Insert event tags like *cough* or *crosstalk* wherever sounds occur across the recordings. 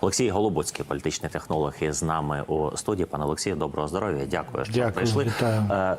Олексій Голобоцький, політичний технолог, із нами у студії. Пане Олексію, доброго здоров'я. Дякую, що Дякую, прийшли. вітаю. Е,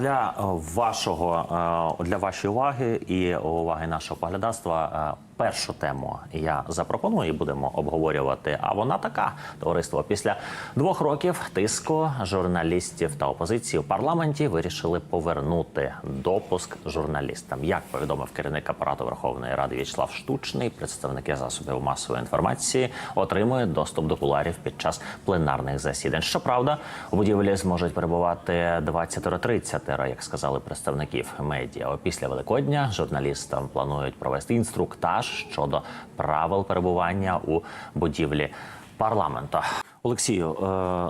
Для вашого е, для вашої уваги і уваги нашого поглядацтва. Першу тему я запропоную і будемо обговорювати. А вона така товариство. Після двох років тиску журналістів та опозиції в парламенті вирішили повернути допуск журналістам. Як повідомив керівник апарату Верховної Ради В'ячеслав Штучний, представники засобів масової інформації отримують доступ до куларів під час пленарних засідань. Щоправда, у будівлі зможуть перебувати 20-30, як сказали представників медіа. Опісля Великодня журналістам планують провести інструктаж щодо правил перебування у будівлі парламенту. Олексію, е,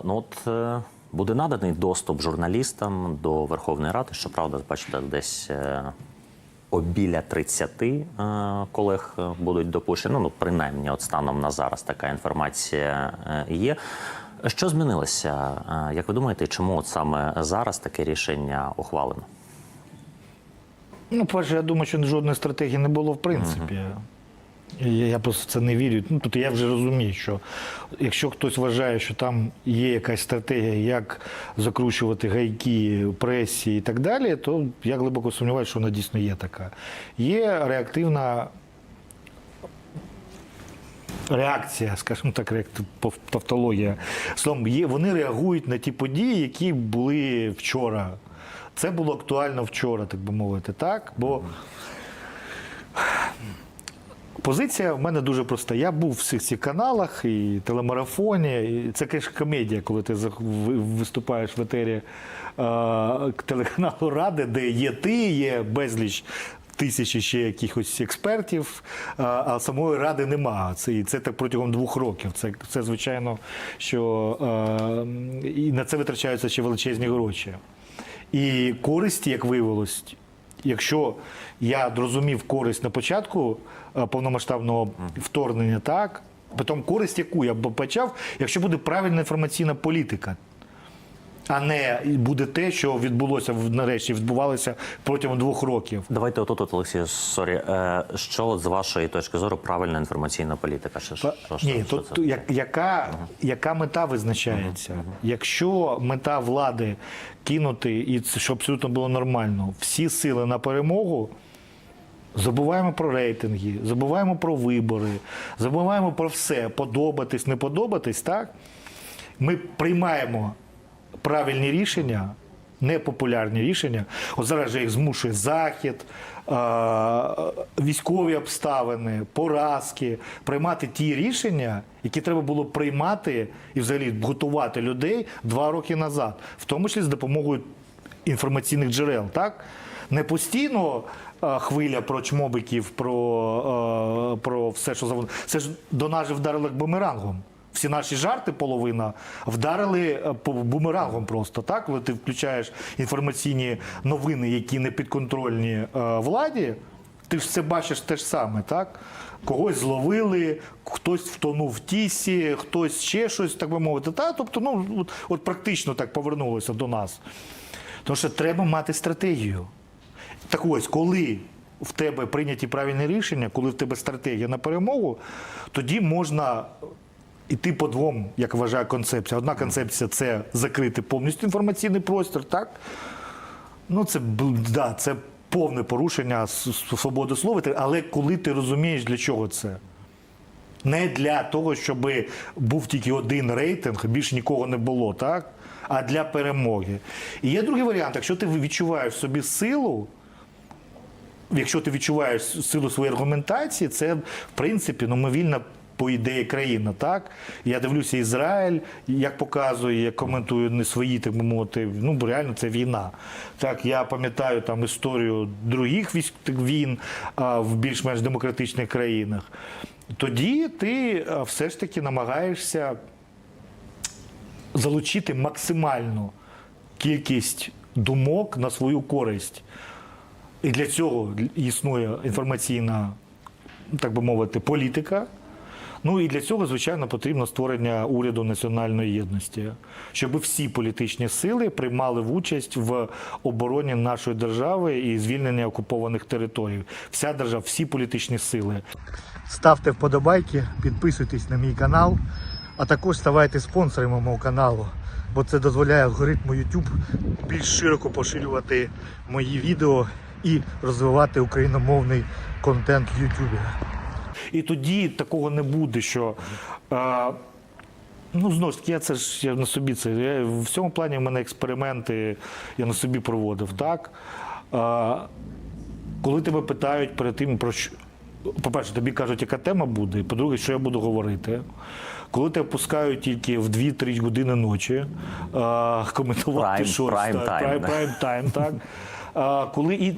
ну от. е, Буде наданий доступ журналістам до Верховної Ради. Щоправда, бачите, десь е, біля 30 е, колег будуть допущені. Ну, принаймні, от станом на зараз така інформація є. Що змінилося? Як ви думаєте, чому от саме зараз таке рішення ухвалено? Ну, перше, я думаю, що жодної стратегії не було в принципі. Я, я просто в це не вірю. Ну, тобто я вже розумію, що якщо хтось вважає, що там є якась стратегія, як закручувати гайки пресі і так далі, то я глибоко сумніваюся, що вона дійсно є така. Є реактивна реакція, скажімо так, тавтологія. Словом, є, вони реагують на ті події, які були вчора. Це було актуально вчора, так би мовити, так? Бо позиція в мене дуже проста. Я був в всіх цих каналах і телемарафоні. І це, звісно, комедія, коли ти виступаєш в етері е, телеканалу Ради, де є ти, є безліч. Тисячі ще якихось експертів, а самої ради нема. Це і це так протягом двох років. Це, це звичайно, що е, і на це витрачаються ще величезні гроші. І користь, як виявилось, якщо я зрозумів користь на початку е, повномасштабного вторгнення, так потім користь, яку я б почав, якщо буде правильна інформаційна політика. А не буде те, що відбулося нарешті, відбувалося протягом двох років. Давайте отут, от, Олексію, сорі. е, Що з вашої точки зору правильна інформаційна політика? Що, що, Ні, що то як, яка, яка мета визначається? Якщо мета влади кинути, і це що абсолютно було нормально, всі сили на перемогу. Забуваємо про рейтинги, забуваємо про вибори, забуваємо про все, подобатись, не подобатись, так? Ми приймаємо правильні рішення, непопулярні рішення. От зараз же їх змушує захід, військові обставини, поразки, приймати ті рішення, які треба було приймати і взагалі готувати людей два роки назад, в тому числі з допомогою інформаційних джерел. Так? Не постійно хвиля про чмобиків, про, про все, що завгодно. Це ж до нас же бумерангом. Всі наші жарти, половина, вдарили е, по бумерангом просто так. Коли ти включаєш інформаційні новини, які не підконтрольні е, владі, ти ж це бачиш те ж саме, так? Когось зловили, хтось втонув в тісі, хтось ще щось, так би мовити. Та? Тобто, ну, от, от практично так повернулося до нас. Тому що треба мати стратегію. Так ось, коли в тебе прийняті правильні рішення, коли в тебе стратегія на перемогу, тоді можна йти по двом, як вважає концепція. Одна концепція це закрити повністю інформаційний простір, так? Ну, це, да, це повне порушення свободи слова, але коли ти розумієш, для чого це. Не для того, щоб був тільки один рейтинг, більш нікого не було, так? А для перемоги. І є другий варіант, якщо ти відчуваєш собі силу, якщо ти відчуваєш силу своєї аргументації, це в принципі ну, ми вільна. По ідеї країна, так я дивлюся Ізраїль, як показує, як коментує не свої, так би мовити. Ну реально це війна. Так я пам'ятаю там історію других військ війн а, в більш-менш демократичних країнах. Тоді ти все ж таки намагаєшся залучити максимальну кількість думок на свою користь. І для цього існує інформаційна, так би мовити, політика. Ну і для цього, звичайно, потрібно створення уряду національної єдності, щоб всі політичні сили приймали участь в обороні нашої держави і звільненні окупованих територій. Вся держава, всі політичні сили. ставте вподобайки, підписуйтесь на мій канал, а також ставайте спонсорами мого каналу, бо це дозволяє алгоритму YouTube більш широко поширювати мої відео і розвивати україномовний контент в YouTube. І тоді такого не буде, що. е, Ну, знову ж таки, я це ж я на собі це. Я, в цьому плані в мене експерименти я на собі проводив, так? А, коли тебе питають перед тим, про що. По-перше, тобі кажуть, яка тема буде, і по-друге, що я буду говорити. Коли тебе пускають тільки в 2-3 години ночі а, коментувати Прайм- щось, прайм прайм, да. прайм тайм, так. А, коли і,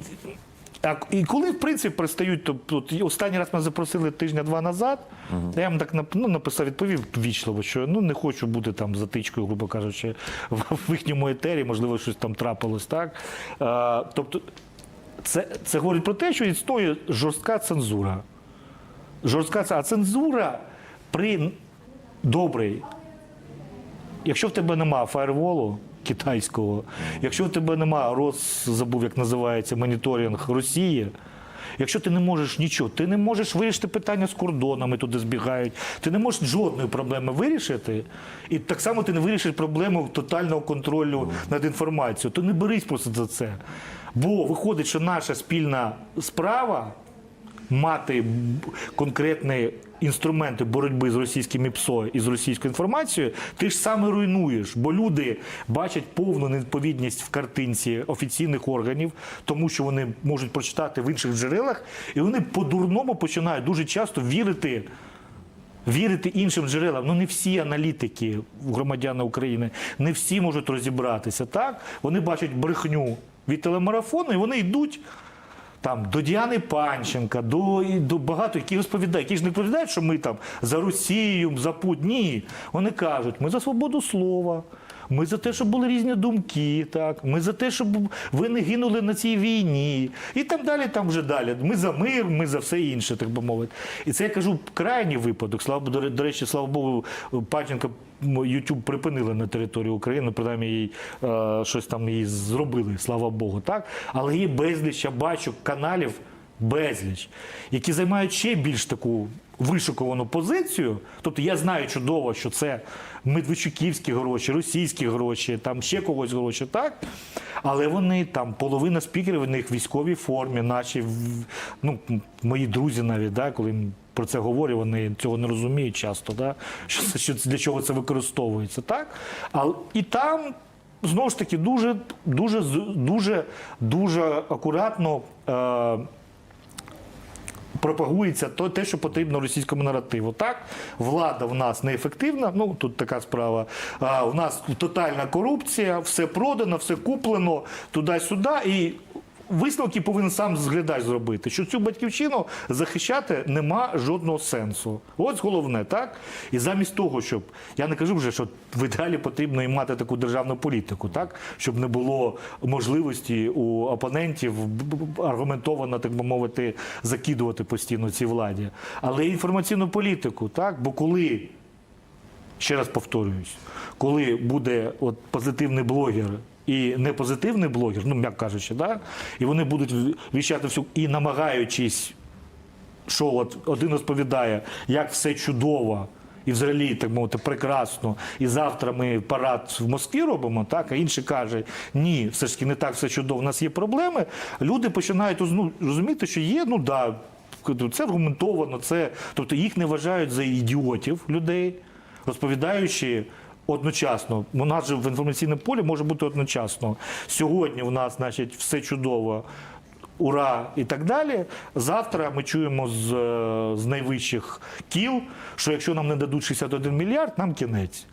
а, і коли, в принципі, пристають, тобто, останній раз мене запросили тижня-два назад, я їм так ну, написав, відповів вічливо, що ну, не хочу бути там затичкою, грубо кажучи, в, в їхньому етері, можливо, щось там трапилось, так. А, тобто, це, це говорить про те, що існує жорстка цензура. Жорстка а цензура при добрий. Якщо в тебе нема фаєрволу китайського, якщо в тебе нема роз, забув, як називається, моніторинг Росії. Якщо ти не можеш нічого, ти не можеш вирішити питання з кордонами, туди збігають, ти не можеш жодної проблеми вирішити, і так само ти не вирішиш проблему тотального контролю над інформацією. То не берись просто за це. Бо виходить, що наша спільна справа мати конкретні інструменти боротьби з російським ПСО і з російською інформацією, ти ж саме руйнуєш, бо люди бачать повну невідповідність в картинці офіційних органів, тому що вони можуть прочитати в інших джерелах, і вони по-дурному починають дуже часто вірити. Вірити іншим джерелам. Ну не всі аналітики громадяни України, не всі можуть розібратися. Так вони бачать брехню від телемарафону, і вони йдуть там до Діани Панченка, до, до багато, які розповідають, які ж не розповідають, що ми там за Росію, за Пут. Ні. Вони кажуть, ми за свободу слова. Ми за те, щоб були різні думки, так ми за те, щоб ви не гинули на цій війні, і там далі, там вже далі. Ми за мир, ми за все інше, так би мовити. І це я кажу крайній випадок. Слава до, речі, слава Богу, Панченка YouTube припинили на території України, принаймні їй е, щось там їй зробили, слава Богу, так. Але є безліч, я бачу каналів безліч, які займають ще більш таку вишукувану позицію. Тобто я знаю чудово, що це медведчуківські гроші, російські гроші, там ще когось гроші, так? Але вони там, половина спікерів в них в військовій формі, наші ну, мої друзі навіть, да, коли про це говорю, вони цього не розуміють часто, да? що, що для чого це використовується. Так? А, і там знову ж таки дуже, дуже, дуже, дуже акуратно. Е, пропагується то, те, що потрібно російському наративу. Так, влада в нас неефективна, ну тут така справа. А, у нас тотальна корупція, все продано, все куплено туди-сюди. І висновки повинен сам зглядач зробити, що цю батьківщину захищати нема жодного сенсу. Ось головне, так? І замість того, щоб я не кажу вже, що в ідеалі потрібно і мати таку державну політику, так щоб не було можливості у опонентів аргументовано, так би мовити, закидувати постійно цій владі. Але інформаційну політику, так? Бо коли ще раз повторююсь, коли буде от позитивний блогер і непозитивний блогер, ну м'яко кажучи, да? і вони будуть віщати всю і намагаючись, що от один розповідає, як все чудово. І взагалі, так мовити, прекрасно. І завтра ми парад в Москві робимо, так, а інший каже, ні, все ж таки не так все чудово, у нас є проблеми. Люди починають ну, розуміти, що є, ну да, це аргументовано, це, тобто їх не вважають за ідіотів людей, розповідаючи одночасно. У нас же в інформаційному полі може бути одночасно. Сьогодні у нас, значить, все чудово. Ура і так далі. Завтра ми чуємо з, е, з найвищих кіл, що якщо нам не дадуть 61 мільярд, нам кінець.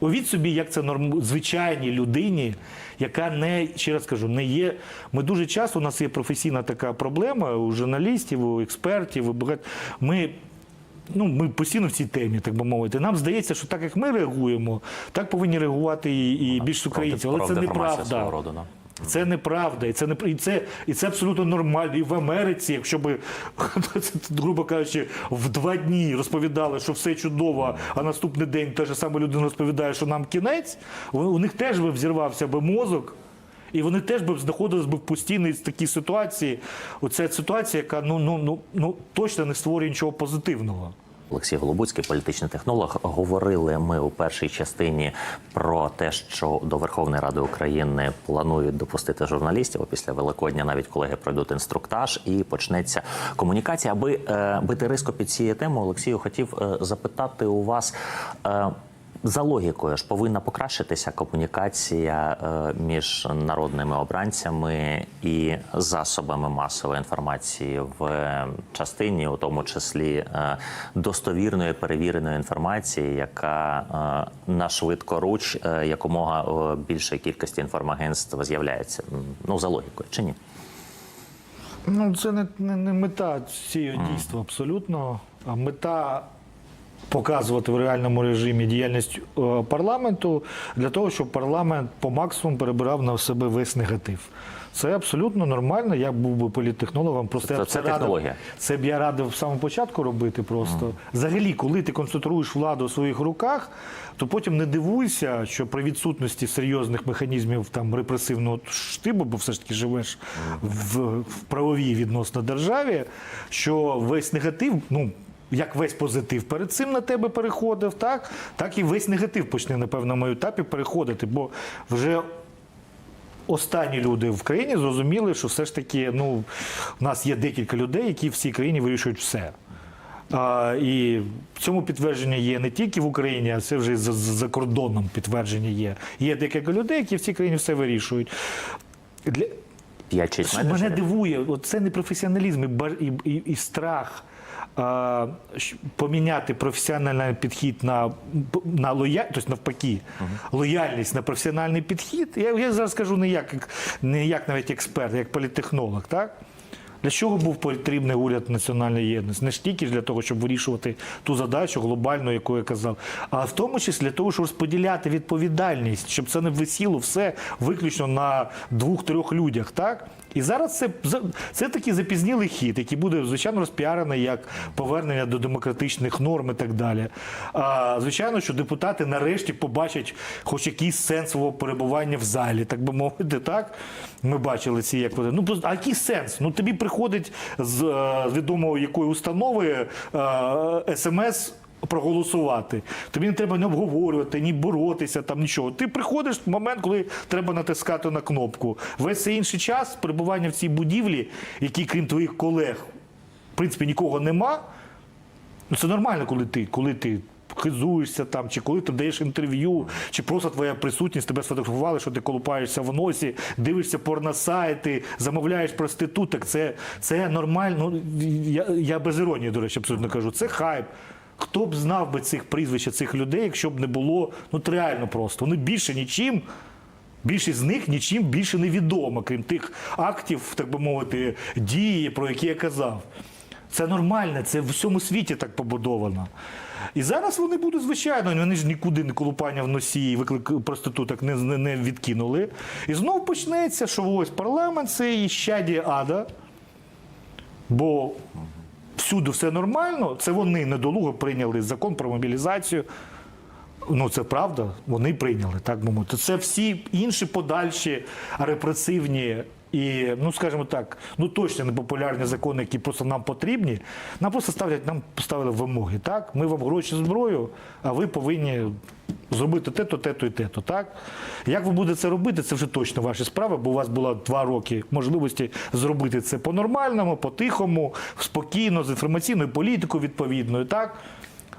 Уявіть собі, як це норм... звичайній людині, яка не, ще раз кажу, не є. Ми дуже часто у нас є професійна така проблема у журналістів, у експертів, у багать... Ми. Ну, ми постійно в цій темі, так би мовити. Нам здається, що так як ми реагуємо, так повинні реагувати і, і більшість українців. Але це неправда. роду, да. Це неправда, і це не і це, і це абсолютно нормально. І в Америці, якщо би *laughs* грубо кажучи, в два дні розповідали, що все чудово, а наступний день та ж сама людина розповідає, що нам кінець, у у них теж би взірвався би мозок. І вони теж би знаходились би в постійній такій ситуації. Оця ситуація, яка ну, ну, ну, ну, точно не створює нічого позитивного. Олексій Голобуцький, політичний технолог. Говорили ми у першій частині про те, що до Верховної Ради України планують допустити журналістів. Після Великодня навіть колеги пройдуть інструктаж і почнеться комунікація. Аби е, бити риску під цією темою, Олексію хотів е, запитати у вас. За логікою ж повинна покращитися комунікація е, між народними обранцями і засобами масової інформації в частині, у тому числі е, достовірної перевіреної інформації, яка е, на швидкоруч якомога більшої кількості інформагентств з'являється. Ну за логікою чи ні? Ну, це не, не, не мета цієї дійства абсолютно. Мета показувати в реальному режимі діяльність е, парламенту для того, щоб парламент по максимуму перебирав на себе весь негатив. Це абсолютно нормально. Я був би політтехнологом. Просто Це- я б це радив- технологія. Це б я радив в самому початку робити просто. Взагалі, коли ти концентруєш владу у своїх руках, то потім не дивуйся, що при відсутності серйозних механізмів там репресивного штибу, бо все ж таки живеш в, в правовій відносно державі, що весь негатив, ну. Як весь позитив перед цим на тебе переходив, так, так і весь негатив почне на певному етапі переходити. Бо вже останні люди в країні зрозуміли, що все ж таки ну, у нас є декілька людей, які в цій країні вирішують все. А, і в цьому підтвердження є не тільки в Україні, а це вже за, за кордоном підтвердження є. Є декілька людей, які в цій країні все вирішують. Для, 5-6 мене дивує, це не професіоналізм і, і, і, і страх поміняти професіональний підхід на, на лояль, тобто навпаки, лояльність на професіональний підхід. Я, я зараз скажу не як, не як навіть експерт, як політехнолог, так? Для чого був потрібний уряд національної єдності? Не ж тільки для того, щоб вирішувати ту задачу глобальну, яку я казав, а в тому числі для того, щоб розподіляти відповідальність, щоб це не висіло все виключно на двох-трьох людях. Так? І зараз це, це такий запізнілий хід, який буде, звичайно, розпіарений як повернення до демократичних норм і так далі. А, звичайно, що депутати нарешті побачать хоч якийсь сенс свого перебування в залі, так би мовити, так? Ми бачили ці як вони. Ну, а який сенс? Ну тобі приходить з е, з відомо якої установи е, смс. Проголосувати. Тобі не треба ні обговорювати, ні боротися, там нічого. Ти приходиш в момент, коли треба натискати на кнопку. Весь цей інший час перебування в цій будівлі, які, крім твоїх колег, в принципі, нікого нема. Ну, це нормально, коли ти, коли ти хизуєшся там, чи коли ти даєш інтерв'ю, чи просто твоя присутність, тебе сфотографували, що ти колупаєшся в носі, дивишся порносайти, замовляєш проституток. Це, це нормально. Ну, я, я без іронії, до речі, абсолютно кажу. Це хайп. Хто б знав би цих прізвищ цих людей, якщо б не було ну реально просто. Вони більше нічим. Більшість з них нічим більше не відомо, крім тих актів, так би мовити, дії, про які я казав. Це нормально, це в всьому світі так побудовано. І зараз вони будуть, звичайно, вони ж нікуди не колупання в носі і виклик проституток не, не, не відкинули. І знову почнеться, що ось парламент це і щадія ада. Бо всюди все нормально. Це вони недолуго прийняли закон про мобілізацію. Ну, це правда, вони прийняли, так би мовити. Це всі інші подальші репресивні і, ну скажімо так, ну точно непопулярні закони, які просто нам потрібні. Нам просто ставлять, нам поставили вимоги. Так, ми вам гроші зброю, а ви повинні зробити те-то, те-то і те-то. Так? Як ви будете це робити, це вже точно ваші справи, бо у вас було два роки можливості зробити це по-нормальному, по-тихому, спокійно, з інформаційною політикою відповідною. Так?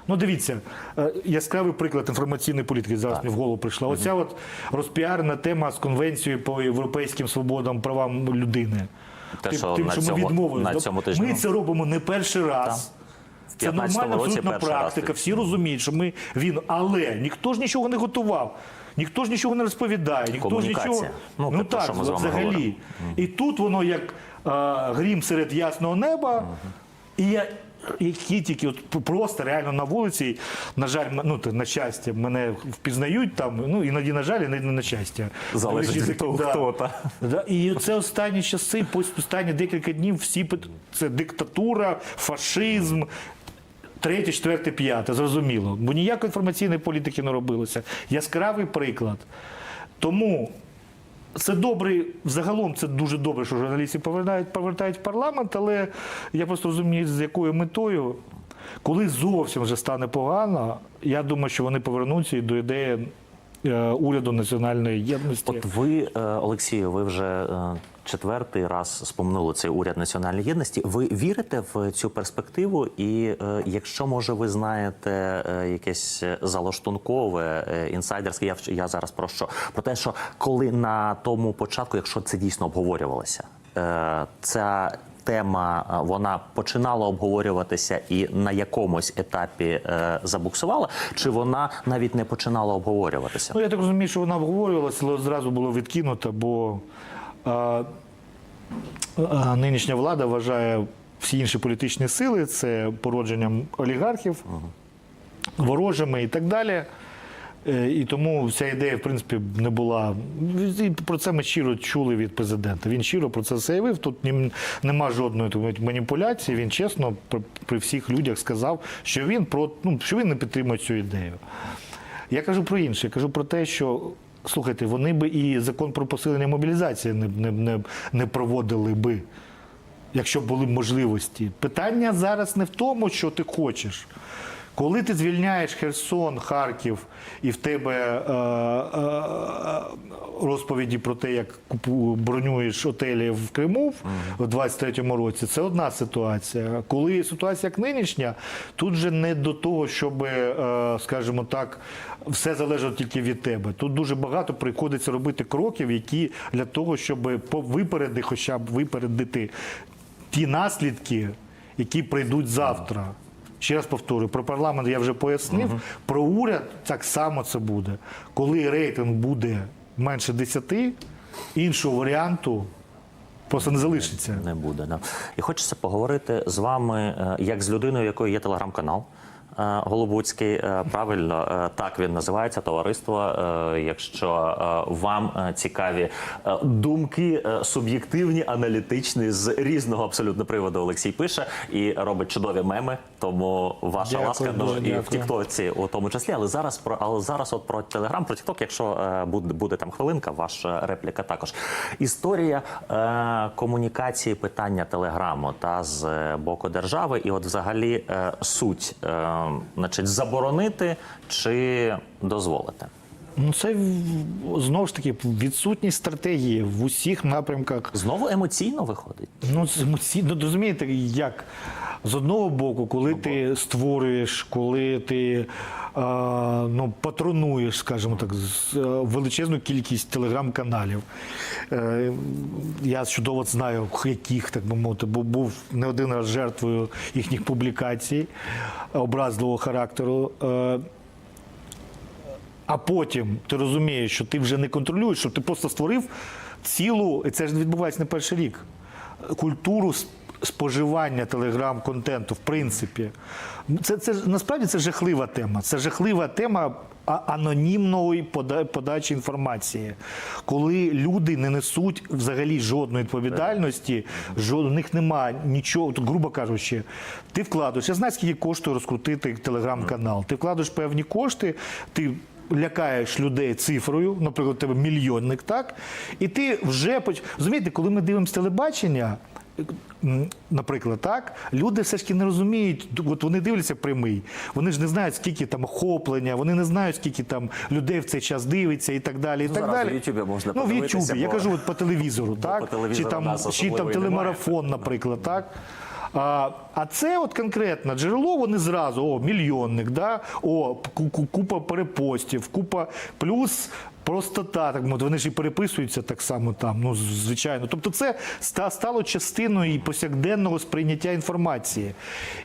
Ну, дивіться, е, яскравий приклад інформаційної політики зараз мені в голову прийшла. Оця от розпіарена тема з конвенцією по європейським свободам правам людини. Те, Тим- що тим, на що ми цьому- відмовились. на цьому. Ми це робимо не перший раз. Це нормальна абсолютно перший раз практика. Всі розуміють, що ми він, але ніхто ж нічого не готував. Ніхто ж нічого не розповідає, ніхто ж нічого. Ну, Ну, так, що ми взагалі. говоримо. І тут воно як а, грім серед ясного неба. І я які тільки от просто реально на вулиці, на жаль, ну на щастя, мене впізнають там. Ну іноді на жаль, іноді на щастя. Залежить від того, да. хто, та. Да, і це останні часи, останні декілька днів всі це диктатура, фашизм. Третє, четверте, п'яте, зрозуміло. Бо ніякої інформаційної політики не робилося. Яскравий приклад. Тому Це добре, взагалом це дуже добре, що журналістів повертають, повертають в парламент, але я просто розумію, з якою метою. Коли зовсім вже стане погано, я думаю, що вони повернуться і до ідеї е, уряду національної єдності. От ви, е, Олексію, ви вже е, четвертий раз спомнули цей уряд національної єдності. Ви вірите в цю перспективу? І е, якщо може ви знаєте е, якесь залаштункове, е, інсайдерське, я, я зараз про що? Про те, що коли на тому початку, якщо це дійсно обговорювалося, е, ця тема е, вона починала обговорюватися і на якомусь етапі е, забуксувала, чи вона навіть не починала обговорюватися? Ну, я так розумію, що вона обговорювалася, але зразу було відкинуто, бо нинішня влада вважає всі інші політичні сили це породженням олігархів, ворожими і так далі. Е, І тому ця ідея, в принципі, не була. І про це ми щиро чули від президента. Він щиро про це заявив. Тут нема жодної маніпуляції. Він чесно при всіх людях сказав, що він про ну, що він не підтримує цю ідею. Я кажу про інше. Я кажу про те, що слухайте, вони би і закон про посилення мобілізації не, не, не, не проводили би, якщо б були можливості. Питання зараз не в тому, що ти хочеш. Коли ти звільняєш Херсон, Харків, і в тебе е, е, розповіді про те, як бронюєш отелі в Криму в 23-му році, це одна ситуація. Коли ситуація як нинішня, тут же не до того, щоб, е, скажімо так, все залежить тільки від тебе. Тут дуже багато приходиться робити кроків, які для того, щоб випередити, хоча б випередити ті наслідки, які прийдуть завтра. Ще раз повторюю, про парламент я вже пояснив. Про уряд так само це буде. Коли рейтинг буде менше 10, іншого варіанту просто не залишиться. Не буде. Да. І хочеться поговорити з вами е, як з людиною, якої є телеграм-канал. Е, Голобуцький, Е, правильно е, так він називається товариство. Якщо вам цікаві думки суб'єктивні, аналітичні з різного абсолютно приводу Олексій пише і робить чудові меми. Тому ваша Дякую, ласка ну, дуже і в. Тіктоці у тому числі. Але зараз про але зараз, от про Телеграм, про Тікток, якщо буде, буде там хвилинка, ваша репліка також. Історія е, комунікації питання Телеграму та з боку держави, і от взагалі е, суть, е, значить, заборонити чи дозволити. Ну це знову ж таки відсутність стратегії в усіх напрямках Знову емоційно виходить. Ну, з- ну, розумієте, як? З одного боку, коли ти створюєш, коли ти е, ну, патронуєш, скажімо так, е, величезну кількість телеграм-каналів. Е, я чудово знаю, яких, так би мовити, бо був не один раз жертвою їхніх публікацій образливого характеру. А потім ти розумієш, що ти вже не контролюєш, що ти просто створив цілу, і це ж відбувається не перший рік, культуру споживання телеграм-контенту, в принципі. Це, це насправді це жахлива тема. Це жахлива тема анонімної подачі інформації, коли люди не несуть взагалі жодної відповідальності, жод... у них немає нічого, грубо кажучи, ти вкладаєш. Я знаю, скільки коштує розкрутити телеграм-канал. Ти вкладаєш певні кошти, ти лякаєш людей цифрою, наприклад, у тебе мільйонник, так? І ти вже поч... розумієте, коли ми дивимося телебачення. Наприклад, так люди все ж таки не розуміють. От вони дивляться прямий. Вони ж не знають, скільки там охоплення, вони не знають, скільки там людей в цей час дивиться і так далі. І так далі. в Ютубі можна ну, в Ютубі. Я кажу от по телевізору, так? по телевізору чи там, чи там телемарафон, наприклад, так? А, а це от конкретно джерело, вони зразу, о, мільйонник, да? о, ку- ку- купа перепостів, купа плюс простота, так мовити, вони ж і переписуються так само там, ну, звичайно. Тобто це стало частиною і повсякденного сприйняття інформації.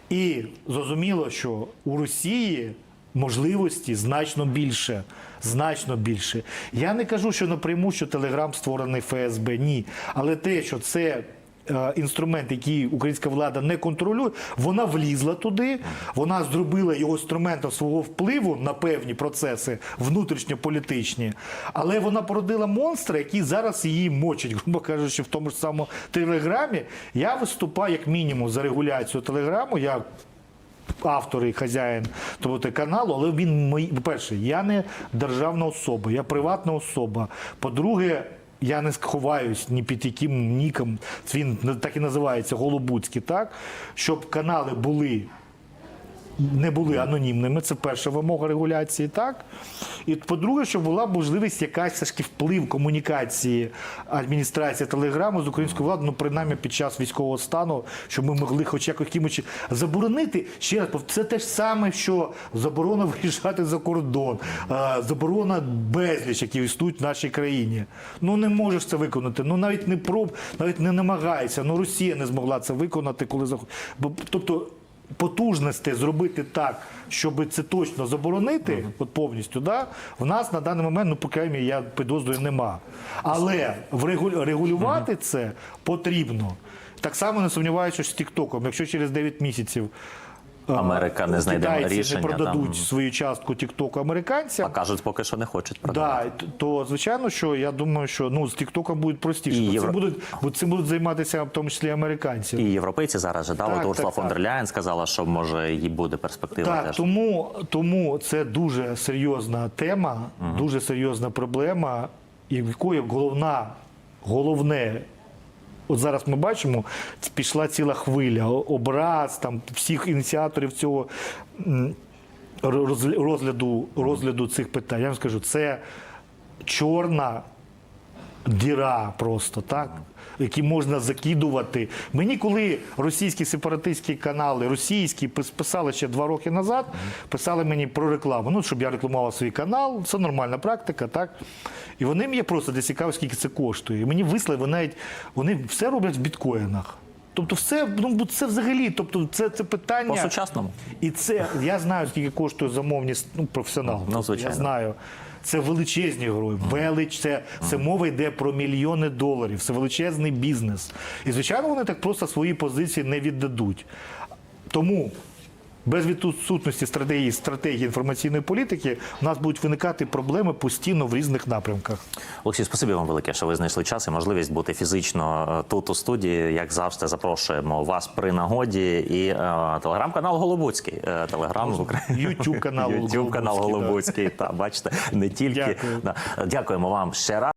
І зрозуміло, що у Росії можливості значно більше. Значно більше. Я не кажу, що напряму, що Телеграм створений ФСБ, ні. Але те, що це інструмент, який українська влада не контролює, вона влізла туди, вона зробила його інструментом свого впливу на певні процеси внутрішньополітичні, але вона породила монстра, який зараз її мочить, *laughs* грубо кажучи, в тому ж самому телеграмі. Я виступаю як мінімум за регуляцію телеграму. Я автор і хазяїн тобто, каналу, але він. По-перше, я не державна особа, я приватна особа. По-друге, я не сховаюсь ні під яким ніком, він так і називається Голобуцький, так? Щоб канали були не були анонімними. Це перша вимога регуляції, так? І по-друге, щоб була можливість якась все ж таки вплив комунікації адміністрації телеграму з українською владою, ну принаймні під час військового стану, щоб ми могли хоч якось заборонити ще раз. Це те ж саме, що заборона *laughs* виїжджати за кордон, заборона безліч, які існують в нашій країні. Ну не можеш це виконати. Ну навіть не проб, навіть не намагається. Ну Росія не змогла це виконати, коли зах... Тобто потужності зробити так, щоб це точно заборонити, от повністю, да, в нас на даний момент, ну, по крайній я підозрюю, нема. Але регулювати це потрібно. Так само не сумніваюся, що з Тіктоком, якщо через 9 місяців Америка не знайде китайці рішення, не продадуть там. свою частку Тіктоку американцям. А кажуть, поки що не хочуть продавати. Да, то звичайно, що я думаю, що ну з Тіктоком буде простіше. І бо Євро- Цим будуть, бо цим будуть займатися в тому числі американці. І європейці зараз же дали. Так, фон дер. Ляєн сказала, що може їй буде перспектива Так, теж. тому, тому це дуже серйозна тема, дуже серйозна проблема, і в якої головна, головне. От зараз ми бачимо, пішла ціла хвиля образ там всіх ініціаторів цього розгляду, розгляду цих питань. Я вам скажу, це чорна діра просто, так? Які можна закидувати. Мені коли російські сепаратистські канали, російські пис- писали ще два роки назад, писали мені про рекламу. Ну, щоб я рекламував свій канал, це нормальна практика, так? І вони мені просто де цікаво, скільки це коштує. І мені вислали, вони навіть вони все роблять в біткоїнах. Тобто, все, ну це взагалі, тобто, це, це питання. По-сучасному. І це я знаю, скільки коштує замовність ну, професіонал. Ну, звичайно. Я знаю. Це величезні герої. велич, це, це мова йде про мільйони доларів, це величезний бізнес. І, звичайно, вони так просто свої позиції не віддадуть. Тому без відсутності стратегії, стратегії інформаційної політики у нас будуть виникати проблеми постійно в різних напрямках. Олексій, спасибі вам велике, що ви знайшли час і можливість бути фізично е, тут у студії. Як завжди, запрошуємо вас при нагоді. І е, телеграм-канал Голобуцький. Е, телеграм в Україні. YouTube канал Голобуцький. Голобуцький. Та бачите, не тільки Дякую. Да. дякуємо вам ще раз.